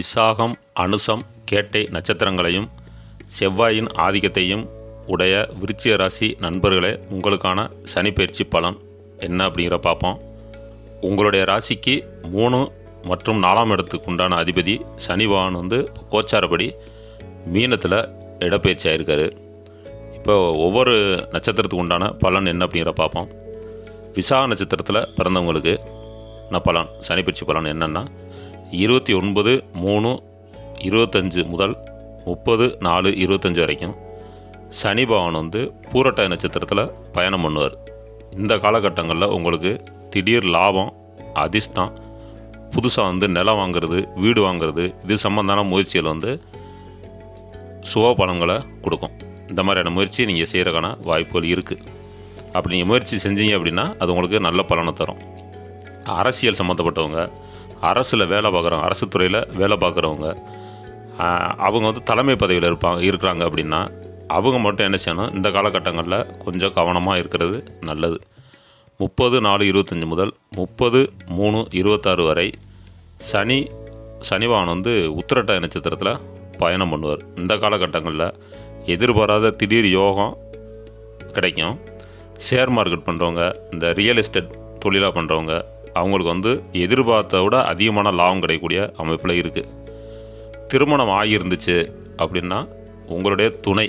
விசாகம் அனுசம் கேட்டை நட்சத்திரங்களையும் செவ்வாயின் ஆதிக்கத்தையும் உடைய விருச்சிய ராசி நண்பர்களே உங்களுக்கான சனிப்பயிற்சி பலன் என்ன அப்படிங்கிற பார்ப்போம். உங்களுடைய ராசிக்கு மூணு மற்றும் நாலாம் இடத்துக்கு உண்டான அதிபதி சனிபகவான் வந்து கோச்சாரப்படி மீனத்தில் இடப்பெயர்ச்சி ஆயிருக்காரு. இப்போ ஒவ்வொரு நட்சத்திரத்துக்கு உண்டான பலன் என்ன அப்படிங்கிற பார்ப்போம். விசாக நட்சத்திரத்தில் பிறந்தவங்களுக்கு நான் பலன்? சனிப்பயிற்சி பலன் என்னென்னா இருபத்தி ஒன்பது மூணு இருபத்தஞ்சு முதல் முப்பது நாலு இருபத்தஞ்சு வரைக்கும் சனி பகவான் வந்து பூரட்டாய் நட்சத்திரத்தில் பயணம் பண்ணுவார். இந்த காலகட்டங்களில் உங்களுக்கு திடீர் லாபம் அதிர்ஷ்டம் புதுசாக வந்து நிலம் வாங்குறது வீடு வாங்குறது இது சம்பந்தமான முயற்சிகள் வந்து சுக பலன்களை கொடுக்கும். இந்த மாதிரியான முயற்சி நீங்கள் செய்கிறக்கான வாய்ப்புகள் இருக்குது அப்படி நீங்கள் முயற்சி செஞ்சீங்க அப்படின்னா அது உங்களுக்கு நல்ல பலனை தரும். அரசியல் சம்மந்தப்பட்டவங்க அரசில் வேலை பார்க்குறவங்க அரசு துறையில் வேலை பார்க்குறவங்க அவங்க வந்து தலைமை பதவியில் இருப்பாங்க இருக்கிறாங்க அப்படின்னா அவங்க மட்டும் என்ன செய்யணும்? இந்த காலகட்டங்களில் கொஞ்சம் கவனமாக இருக்கிறது நல்லது. முப்பது நாலு இருபத்தஞ்சி முதல் முப்பது மூணு இருபத்தாறு வரை சனி சனிவான் வந்து உத்திரட்டாய நட்சத்திரத்தில் பயணம் பண்ணுவார். இந்த காலகட்டங்களில் எதிர்பாராத திடீர் யோகம் கிடைக்கும். ஷேர் மார்க்கெட் பண்ணுறவங்க இந்த ரியல் எஸ்டேட் தொழிலாக பண்ணுறவங்க அவங்களுக்கு வந்து எதிர்பார்த்த விட அதிகமான லாபம் கிடைக்கக்கூடிய அமைப்பில் இருக்குது திருமணம் ஆகியிருந்துச்சு அப்படின்னா உங்களுடைய துணை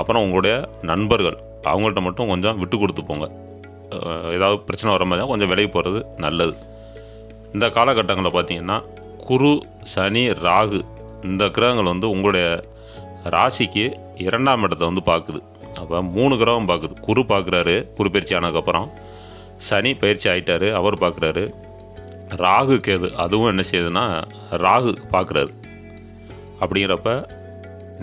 அப்புறம் உங்களுடைய நண்பர்கள் அவங்கள்ட்ட மட்டும் கொஞ்சம் விட்டு கொடுத்து போங்க. ஏதாவது பிரச்சனை வர மாதிரி கொஞ்சம் விலகி போகிறது நல்லது. இந்த காலகட்டங்களில் பார்த்தீங்கன்னா குரு சனி ராகு இந்த கிரகங்கள் வந்து உங்களுடைய ராசிக்கு இரண்டாம் இடத்தை வந்து பார்க்குது. அப்போ மூணு கிரகம் பார்க்குது. குரு பார்க்குறாரு குரு பயிற்சி ஆனதுக்கப்புறம் சனி பயிற்சி ஆகிட்டாரு அவர் பார்க்குறாரு ராகு கேது அதுவும் என்ன செய்யுதுன்னா ராகு பார்க்குறாரு அப்படிங்கிறப்ப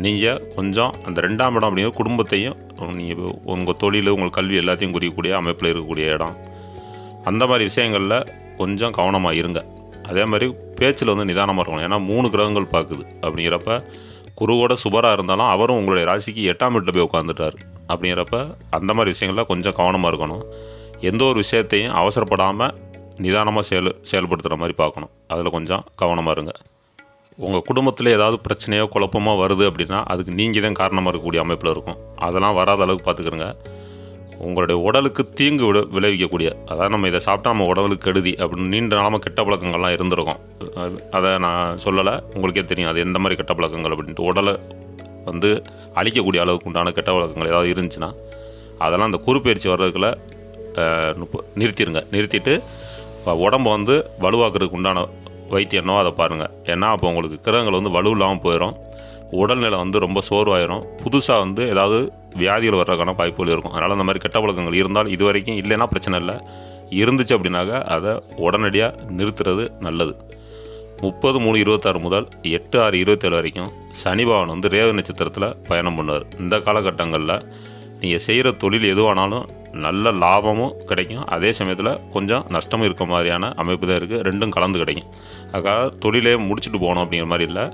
நீங்கள் கொஞ்சம் அந்த ரெண்டாம் இடம் அப்படிங்கிற குடும்பத்தையும் நீங்கள் உங்கள் தொழில் உங்கள் கல்வி எல்லாத்தையும் குறிக்கக்கூடிய அமைப்பில் இருக்கக்கூடிய இடம். அந்த மாதிரி விஷயங்களில் கொஞ்சம் கவனமாக இருங்க. அதே மாதிரி பேச்சில் வந்து நிதானமாக இருக்கணும். ஏன்னா மூணு கிரகங்கள் பார்க்குது அப்படிங்கிறப்ப குருவோட சுபராக இருந்தாலும் அவரும் உங்களுடைய ராசிக்கு எட்டாம் வீட்டில் போய் உட்காந்துட்டார் அப்படிங்கிறப்ப அந்த மாதிரி விஷயங்களில் கொஞ்சம் கவனமாக இருக்கணும். எந்த ஒரு விஷயத்தையும் அவசரப்படாமல் நிதானமாக செயல் செயல்படுத்துகிற மாதிரி பார்க்கணும். அதில் கொஞ்சம் கவனமாக இருங்க. உங்கள் குடும்பத்தில் ஏதாவது பிரச்சனையோ குழப்பமோ வருது அப்படின்னா அதுக்கு நீங்கள் தான் காரணமாக இருக்கக்கூடிய அமைப்பில் இருக்கும். அதெல்லாம் வராத அளவுக்கு பார்த்துக்கிறங்க. உங்களுடைய உடலுக்கு தீங்கு விட விளைவிக்கக்கூடிய அதாவது நம்ம இதை சாப்பிட்டா நம்ம உடலுக்கு கெடுதி அப்படின்னு நீண்ட நாளமாக கெட்ட பழக்கங்கள்லாம் இருந்திருக்கும். அதை நான் சொல்லலை உங்களுக்கே தெரியும். அது எந்த மாதிரி கெட்ட பழக்கங்கள் அப்படின்ட்டு. உடலை வந்து அழிக்கக்கூடிய அளவுக்கு உண்டான கெட்ட பழக்கங்கள் ஏதாவது இருந்துச்சுன்னா அதெல்லாம் அந்த குறுப்பயிற்சி வர்றதுக்குள்ள நிறுத்திடுங்க நிறுத்திட்டு அஹ், உடம்ப வந்து வலுவாக்குறதுக்கு உண்டான வைத்தியனோ அதை பாருங்கள் ஏன்னா அப்போ உங்களுக்கு கிரகங்கள் வந்து வலு இல்லாமல் போயிடும் உடல்நிலை வந்து ரொம்ப சோர்வாயிரும். புதுசாக வந்து ஏதாவது வியாதிகள் வர்றதுக்கான வாய்ப்புகள் இருக்கும். அதனால் அந்த மாதிரி கெட்ட பழக்கங்கள் இருந்தால் இது வரைக்கும் இல்லைன்னா பிரச்சனை இல்லை. இருந்துச்சு அப்படின்னாக்க அதை உடனடியாக நிறுத்துறது நல்லது. முப்பது மூணு இருபத்தாறு முதல் எட்டு ஆறு இருபத்தேழு வரைக்கும் சனி பகவான் வந்து ரேவ நட்சத்திரத்தில் பயணம் பண்ணுவார். இந்த காலகட்டங்களில் நீங்கள் செய்கிற தொழில் எதுவானாலும் நல்ல லாபமும் கிடைக்கும். அதே சமயத்தில் கொஞ்சம் நஷ்டமும் இருக்க மாதிரியான அமைப்பு தான் இருக்குது ரெண்டும் கலந்து கிடைக்கும். அதுக்காக தொழிலே முடிச்சுட்டு போகணும் அப்படிங்கிற மாதிரி இல்லை.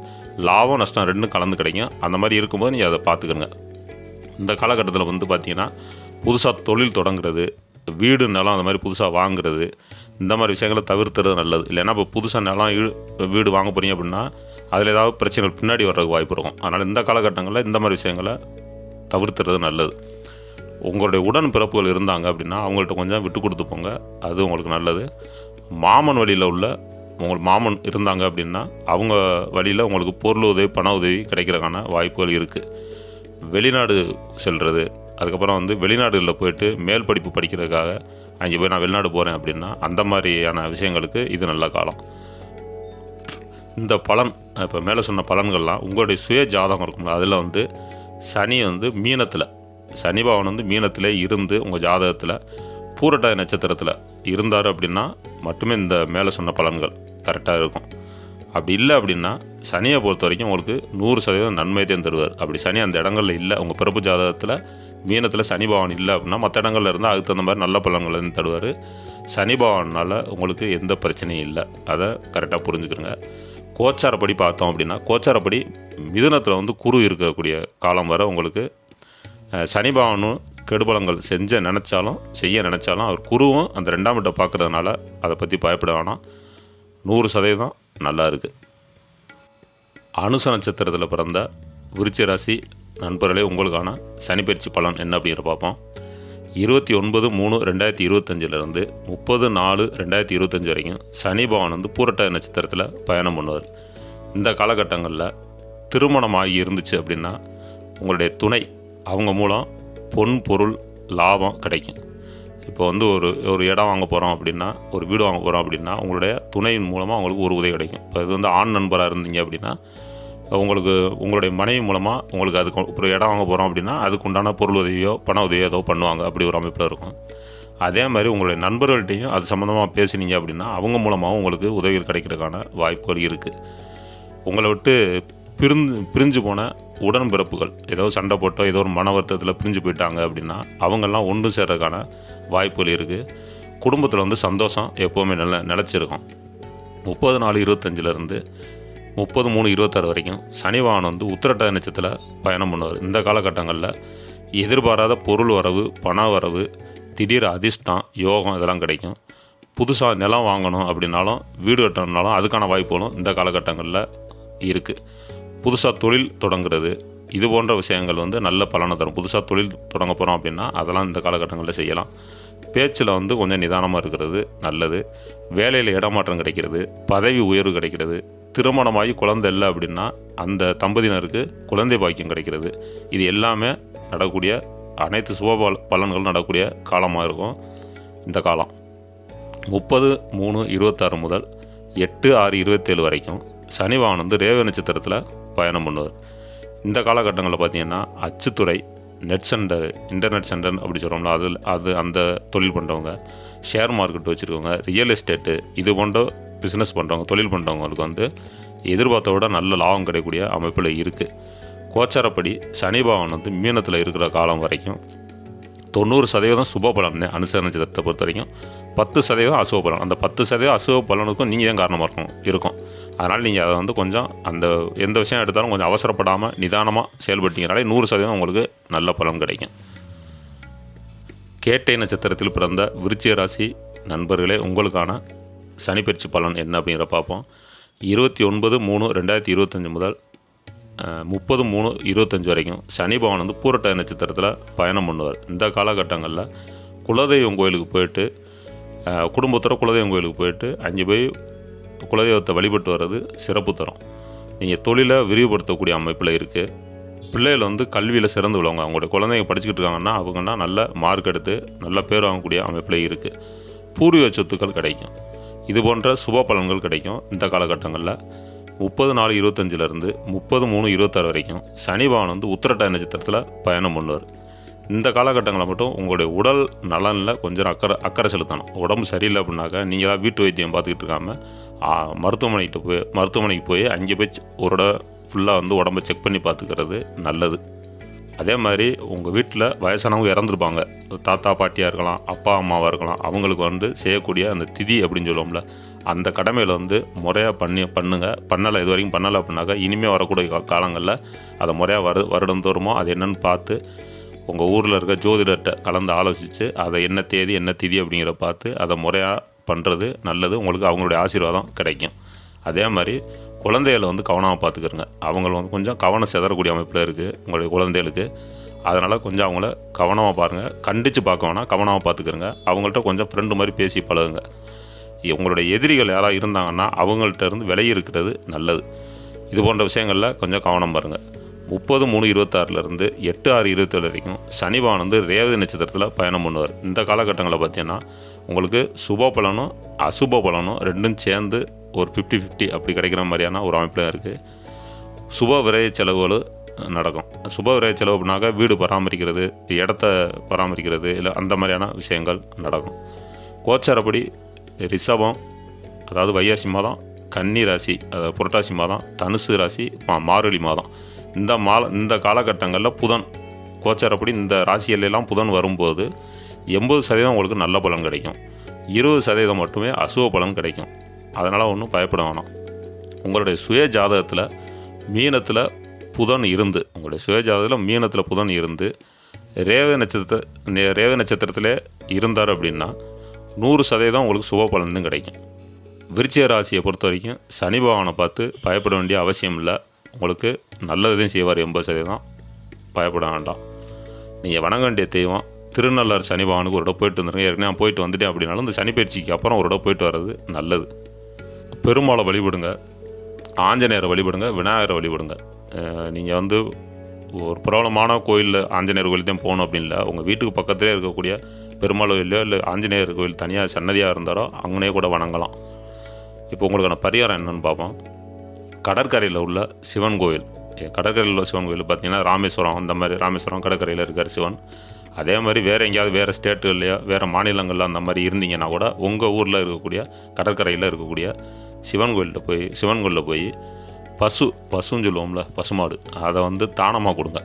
லாபம் நஷ்டம் ரெண்டும் கலந்து கிடைக்கும். அந்த மாதிரி இருக்கும்போது நீங்கள் அதை பார்த்துக்கோங்க. இந்த காலகட்டத்தில் வந்து பார்த்தீங்கன்னா புதுசாக தொழில் தொடங்குறது வீடு நிலம் அந்த மாதிரி புதுசாக வாங்குறது இந்த மாதிரி விஷயங்களை தவிர்த்துறது நல்லது. இல்லைன்னா இப்போ புதுசாக நிலம் வீடு வாங்க போகிறீங்க அப்படின்னா அதில் ஏதாவது பிரச்சனைகள் பின்னாடி வர்றதுக்கு வாய்ப்பு இருக்கும். அதனால் இந்த காலகட்டங்களில் இந்த மாதிரி விஷயங்களை தவிர்த்துறது நல்லது. உங்களுடைய உடன் பிறப்புகள் இருந்தாங்க அப்படின்னா அவங்கள்ட்ட கொஞ்சம் விட்டு கொடுத்து போங்க. அது உங்களுக்கு நல்லது. மாமன் வழியில் உள்ள உங்கள் மாமன் இருந்தாங்க அப்படின்னா அவங்க வழியில் உங்களுக்கு பொருள் உதவி பண உதவி கிடைக்கிறதுக்கான வாய்ப்புகள் இருக்குது வெளிநாடு செல்வது அதுக்கப்புறம் வந்து வெளிநாடுகளில் போயிட்டு மேல் படிப்பு படிக்கிறதுக்காக அங்கே போய் நான் வெளிநாடு போகிறேன் அப்படின்னா அந்த மாதிரியான விஷயங்களுக்கு இது நல்ல காலம். இந்த பலன் இப்போ மேலே சொன்ன பலன்கள்லாம் உங்களுடைய சுய ஜாதகம் இருக்கும்ல அதில் வந்து சனி வந்து மீனத்தில் சனி பகவான் வந்து மீனத்தில் இருந்து உங்கள் ஜாதகத்தில் பூரட்டாய நட்சத்திரத்தில் இருந்தார் அப்படின்னா மட்டுமே இந்த மேலே சொன்ன பலன்கள் கரெக்டாக இருக்கும். அப்படி இல்லை அப்படின்னா சனியை பொறுத்த வரைக்கும் உங்களுக்கு நூறு சதவீதம் நன்மை தான் தருவார். அப்படி சனி அந்த இடங்களில் இல்லை உங்கள் பிறப்பு ஜாதகத்தில் மீனத்தில் சனி பகவான் இல்லை அப்படின்னா மற்ற இடங்கள்ல இருந்தால் அதுக்கு தகுந்த மாதிரி நல்ல பலன்கள் வந்து தருவார். சனி பகவானால் உங்களுக்கு எந்த பிரச்சனையும் இல்லை. அதை கரெக்டாக புரிஞ்சுக்கிறோங்க கோச்சாரப்படி பார்த்தோம் அப்படின்னா கோச்சாரப்படி மிதுனத்தில் வந்து குரு இருக்கக்கூடிய காலம் வர உங்களுக்கு சனி பகவானும் கெடுபலங்கள் செஞ்ச நினச்சாலும் செய்ய நினச்சாலும் அவர் குருவும் அந்த ரெண்டாம் இடம் பார்க்குறதுனால அதை பற்றி பயப்பட வேணாம். நூறு சதவீதம் நல்லா இருக்குது அனுச நட்சத்திரத்தில் பிறந்த விருச்சி ராசி நண்பர்களே உங்களுக்கான சனிப்பயிற்சி பலன் என்ன அப்படிங்கிற பார்ப்போம். இருபத்தி ஒன்பது மூணு ரெண்டாயிரத்தி இருபத்தஞ்சிலிருந்து முப்பது நாலு ரெண்டாயிரத்தி இருபத்தஞ்சி வரைக்கும் சனி பகவான் வந்து பூரட்ட நட்சத்திரத்தில் பயணம் பண்ணுவார். இந்த காலகட்டங்களில் திருமணம் ஆகி இருந்துச்சு அப்படின்னா உங்களுடைய துணை அவங்க மூலம் பொன் பொருள் லாபம் கிடைக்கும். இப்போ வந்து ஒரு ஒரு இடம் வாங்க போகிறோம் அப்படின்னா ஒரு வீடு வாங்க போகிறோம் அப்படின்னா உங்களுடைய துணையின் மூலமாக அவங்களுக்கு ஒரு உதவி கிடைக்கும். இப்போ இது வந்து ஆண் நண்பராக இருந்தீங்க அப்படின்னா உங்களுக்கு உங்களுடைய மனைவி மூலமாக உங்களுக்கு அதுக்கு ஒரு இடம் வாங்க போகிறோம் அப்படின்னா அதுக்கு உண்டான பொருள் உதவியோ பண உதவியோ ஏதோ பண்ணுவாங்க. அப்படி ஒரு அமைப்பில் இருக்கும். அதே மாதிரி உங்களுடைய நண்பர்கள்ட்டையும் அது சம்மந்தமாக பேசினீங்க அப்படின்னா அவங்க மூலமாகவும் உங்களுக்கு உதவிகள் கிடைக்கிறதுக்கான வாய்ப்புகள் இருக்குது உங்களை விட்டு பிரிந்து பிரிஞ்சு போன உடன்பிறப்புகள். ஏதோ சண்டை போட்டோ ஏதோ ஒரு மன வருத்தத்தில் பிரிஞ்சு போயிட்டாங்க அப்படின்னா அவங்கெல்லாம் ஒன்று சேர்றதுக்கான வாய்ப்புகள் இருக்குது குடும்பத்தில் வந்து சந்தோஷம் எப்போவுமே நில நிலச்சிருக்கும். முப்பது நாலு இருபத்தஞ்சிலேருந்து முப்பது மூணு இருபத்தாறு வரைக்கும் சனிவான் வந்து உத்திரட்ட நட்சத்திரத்தில் பயணம் பண்ணுவார். இந்த காலகட்டங்களில் எதிர்பாராத பொருள் வரவு பண வரவு திடீர் அதிர்ஷ்டம் யோகம் இதெல்லாம் கிடைக்கும். புதுசாக நிலம் வாங்கணும் அப்படின்னாலும் வீடு கட்டணும்னாலும் அதுக்கான வாய்ப்புகளும் இந்த காலகட்டங்களில் இருக்குது புதுசாக தொழில் தொடங்குறது இது போன்ற விஷயங்கள் வந்து நல்ல பலனை தரும். புதுசாக தொழில் தொடங்க போகிறோம் அப்படின்னா அதெல்லாம் இந்த காலகட்டங்களில் செய்யலாம். பேச்சில் வந்து கொஞ்சம் நிதானமாக இருக்கிறது நல்லது. வேலையில் இடமாற்றம் கிடைக்கிறது பதவி உயர்வு கிடைக்கிறது. திருமணமாகி குழந்தை இல்லை அப்படின்னா அந்த தம்பதியினருக்கு குழந்தை பாக்கியம் கிடைக்கிறது. இது எல்லாமே நடக்கூடிய அனைத்து சுப பலன்களும் நடக்கக்கூடிய காலமாக இருக்கும் இந்த காலம். முப்பது மூணு இருபத்தாறு முதல் எட்டு ஆறு இருபத்தேழு வரைக்கும் சனிவான் வந்து ரேவ நட்சத்திரத்தில் பயணம் பண்ணுவார் இந்த காலகட்டங்களில் பார்த்தீங்கன்னா அச்சுத்துறை நெட் சென்டர் இன்டர்நெட் சென்டர் அப்படி சொல்கிறோம்ல அதில் அது அந்த தொழில் பண்ணுறவங்க ஷேர் மார்க்கெட் வச்சுருக்கவங்க ரியல் எஸ்டேட்டு இது போன்ற பிஸ்னஸ் பண்ணுறவங்க தொழில் பண்ணுறவங்களுக்கு வந்து எதிர்பார்த்த விட நல்ல லாபம் கிடைக்கக்கூடிய அமைப்பில் இருக்குது கோச்சாரப்படி சனி பகவான் வந்து மீனத்தில் இருக்கிற காலம் வரைக்கும் தொண்ணூறு சதவீதம் சுப பலன் அனுசர பொறுத்த வரைக்கும் பத்து சதவீதம் அசுவ பலன். அந்த பத்து சதவீதம் அசுவ பலனுக்கும் நீங்கள் தான் காரணமாக இருக்கும் இருக்கும். அதனால் நீங்கள் அதை வந்து கொஞ்சம் அந்த எந்த விஷயம் எடுத்தாலும் கொஞ்சம் அவசரப்படாமல் நிதானமாக செயல்பட்டீங்கனாலே நூறு சதவீதம் உங்களுக்கு நல்ல பலன் கிடைக்கும். கேட்டை நட்சத்திரத்தில் பிறந்த விருச்சிக ராசி நண்பர்களே உங்களுக்கான சனிப்பயிற்சி பலன் என்ன அப்படிங்கிற பார்ப்போம். இருபத்தி ஒன்பது மூணு ரெண்டாயிரத்தி இருபத்தஞ்சி முதல் முப்பது மூணு இருபத்தஞ்சி வரைக்கும் சனி பவன் வந்து பூரட்ட நட்சத்திரத்தில் பயணம் பண்ணுவார். இந்த காலகட்டங்களில் குலதெய்வம் கோயிலுக்கு போயிட்டு குடும்பத்தோட குலதெய்வம் கோயிலுக்கு போயிட்டு அங்கே போய் குலதெய்வத்தை வழிபட்டு வர்றது சிறப்பு தரும். நீங்கள் தொழிலை விரிவுபடுத்தக்கூடிய அமைப்பில் இருக்குது பிள்ளைகள் வந்து கல்வியில் சிறந்து உள்ளவங்க அவங்களோட குழந்தைங்க படிச்சுக்கிட்டு இருக்காங்கன்னா அவங்கன்னா நல்ல மார்க் எடுத்து நல்ல பேர் வாங்கக்கூடிய அமைப்பில் இருக்குது பூர்வீக சொத்துக்கள் கிடைக்கும். இது போன்ற சுப பலன்கள் கிடைக்கும் இந்த காலகட்டங்களில். முப்பது நாலு இருபத்தஞ்சிலேருந்து முப்பது மூணு இருபத்தாறு வரைக்கும் சனி பவன் வந்து உத்திரட்ட நட்சத்திரத்தில் பயணம் பண்ணுவார். இந்த காலகட்டங்களில் மட்டும் உங்களுடைய உடல் நலனில் கொஞ்சம் அக்கறை அக்கறை செலுத்தணும். உடம்பு சரியில்லை அப்படின்னாக்கா நீங்களாக வீட்டு வைத்தியம் பார்த்துக்கிட்டு இருக்காமல் மருத்துவமனைக்கிட்ட போய் மருத்துவமனைக்கு போய் அங்கே போய் ஒரு ஃபுல்லாக வந்து உடம்பை செக் பண்ணி பார்த்துக்கிறது நல்லது. அதே மாதிரி உங்கள் வீட்டில் வயசானவங்க இறந்துருப்பாங்க. தாத்தா பாட்டியாக இருக்கலாம் அப்பா அம்மாவாக இருக்கலாம் அவங்களுக்கு வந்து செய்யக்கூடிய அந்த திதி அப்படின்னு சொல்லுவோம்ல அந்த கடமையில் வந்து முறையாக பண்ணி பண்ணுங்க. பண்ணலை இது வரைக்கும் பண்ணலை அப்படின்னாக்கா இனிமேல் வரக்கூடிய காலங்களில் அதை முறையாக வரு வருடம் தோறுமோ அது என்னன்னு பார்த்து உங்கள் ஊரில் இருக்க ஜோதிடர்கிட்ட கலந்து ஆலோசித்து அதை என்ன தேதி என்ன திதி அப்படிங்கிற பார்த்து அதை முறையாக பண்ணுறது நல்லது. உங்களுக்கு அவங்களுடைய ஆசீர்வாதம் கிடைக்கும். அதே மாதிரி குழந்தைகளை வந்து கவனமாக பார்த்துக்கிறங்க அவங்கள வந்து கொஞ்சம் கவனம் சிதறக்கூடிய அமைப்பில் இருக்குது உங்களுடைய குழந்தைகளுக்கு. அதனால் கொஞ்சம் அவங்கள கவனமாக பாருங்கள் கண்டித்து பார்க்க வேணாம். கவனமாக பார்த்துக்கிறங்க அவங்கள்ட்ட கொஞ்சம் ஃப்ரெண்டு மாதிரி பேசி பழகுங்க. உங்களுடைய எதிரிகள் யாராவது இருந்தாங்கன்னா அவங்கள்ட்ட இருந்து விலகி இருக்கிறது நல்லது. இது போன்ற விஷயங்களில் கொஞ்சம் கவனம் பாருங்கள் முப்பது மூணு இருபத்தாறுலேருந்து எட்டு ஆறு இருபத்தேழு வரைக்கும் சனிபான் வந்து ரேவதி நட்சத்திரத்தில் பயணம் பண்ணுவார். இந்த காலகட்டங்களில் பார்த்தீங்கன்னா உங்களுக்கு சுப பலனும் அசுப பலனும் ரெண்டும் சேர்ந்து ஒரு ஃபிஃப்டி ஃபிஃப்டி அப்படி கிடைக்கிற மாதிரியான ஒரு அமைப்பில் இருக்குது சுப விரைய செலவுகள் நடக்கும். சுப விரைய செலவு அப்படின்னாக்கா வீடு பராமரிக்கிறது இடத்த பராமரிக்கிறது இல்லை அந்த மாதிரியான விஷயங்கள் நடக்கும். கோச்சாரப்படி ரிஷபம் அதாவது வையாசி மாதம் கன்னி ராசி அதாவது புரட்டாசி மாதம் தனுசு ராசி மா- மார்கழி மாதம். இந்த மால இந்த காலகட்டங்களில் புதன் கோச்சாரப்படி இந்த ராசியிலெல்லாம் புதன் வரும்போது எண்பது சதவீதம் உங்களுக்கு நல்ல பலன் கிடைக்கும். இருபது சதவீதம் மட்டுமே அசுவ பலன் கிடைக்கும். அதனால் ஒன்றும் பயப்பட வேணாம். உங்களுடைய சுய ஜாதகத்தில் மீனத்தில் புதன் இருந்து உங்களுடைய சுய ஜாதகத்தில் மீனத்தில் புதன் இருந்து ரேவ நட்சத்திர ரேவ நட்சத்திரத்திலே இருந்தார் அப்படின்னா நூறு சதவீதம் உங்களுக்கு சுப பலன் கிடைக்கும். விருச்சிக ராசியை பொறுத்த வரைக்கும் சனி பகவானை பார்த்து பயப்பட வேண்டிய அவசியம் இல்லை. உங்களுக்கு நல்லதையும் செய்வார் எண்பது சதவீதம். பயப்பட வேண்டாம். நீங்கள் வணங்க வேண்டிய தெய்வம் திருநள்ளாறு சனி பகவானுக்கு ஒரு இடம் போயிட்டு வந்துருங்க. ஏற்கனவே நான் போயிட்டு வந்துட்டேன் அப்படின்னாலும் இந்த சனி பயிற்சிக்கு அப்புறம் ஒரு இடம் போயிட்டு வர்றது நல்லது. பெருமாளை வழிபடுங்க ஆஞ்சநேயரை வழிபடுங்க விநாயகரை வழிபடுங்க. நீங்கள் வந்து ஒரு பிரபலமான கோயிலில் ஆஞ்சநேயர் கோயில் தான் போகணும் அப்படின்னு இல்லை. உங்கள் வீட்டுக்கு பக்கத்துலேயே இருக்கக்கூடிய பெருமாள் கோயிலோ இல்லை ஆஞ்சநேயர் கோயில் தனியாக சன்னதியாக இருந்தாலோ அங்கனே கூட வணங்கலாம். இப்போ உங்களுக்கான பரிகாரம் என்னென்னு பார்ப்போம். கடற்கரையில் உள்ள சிவன் கோயில். கடற்கரையில் உள்ள சிவன் கோயில் பார்த்தீங்கன்னா ராமேஸ்வரம் அந்த மாதிரி ராமேஸ்வரம் கடற்கரையில் இருக்கார் சிவன். அதே மாதிரி வேறு எங்கேயாவது வேறு ஸ்டேட்டுலையோ வேறு மாநிலங்களில் அந்த மாதிரி இருந்தீங்கன்னா கூட உங்கள் ஊரில் இருக்கக்கூடிய கடற்கரையில் இருக்கக்கூடிய சிவன் கோயில்கிட்ட போய் சிவன் கோயிலில் போய் பசு பசுன்னு சொல்லுவோம்ல பசுமாடு அதை வந்து தானமாக கொடுங்க.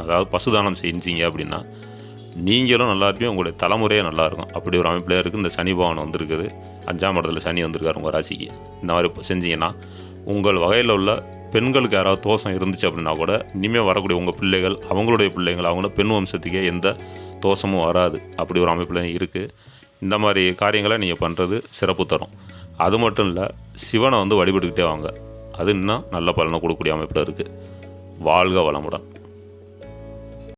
அதாவது பசு தானம் செஞ்சீங்க அப்படின்னா நீங்களும் நல்லா இருப்பீங்க உங்களுடைய தலைமுறையே நல்லா இருக்கும். அப்படி ஒரு அமைப்பில் இருக்குது இந்த சனி பவன் வந்திருக்குது. அஞ்சாம் இடத்துல சனி வந்திருக்காரு உங்கள் ராசிக்கு. இந்த மாதிரி செஞ்சீங்கன்னா உங்கள் வகையில் உள்ள பெண்களுக்கு யாராவது தோஷம் இருந்துச்சு அப்படின்னா கூட இனிமேல் வரக்கூடிய உங்கள் பிள்ளைகள் அவங்களுடைய பிள்ளைகள் அவங்களோட பெண் வம்சத்துக்கே எந்த தோஷமும் வராது. அப்படி ஒரு அமைப்பில் இருக்குது இந்த மாதிரி காரியங்களை நீங்கள் பண்ணுறது சிறப்பு தரும். அது மட்டும் இல்லை சிவனை வந்து வழிபட்டுக்கிட்டே வாங்க. அது இன்னும் நல்ல பலனை கொடுக்கக்கூடிய அமைப்பில் இருக்குது வாழ்க வளமுடன்.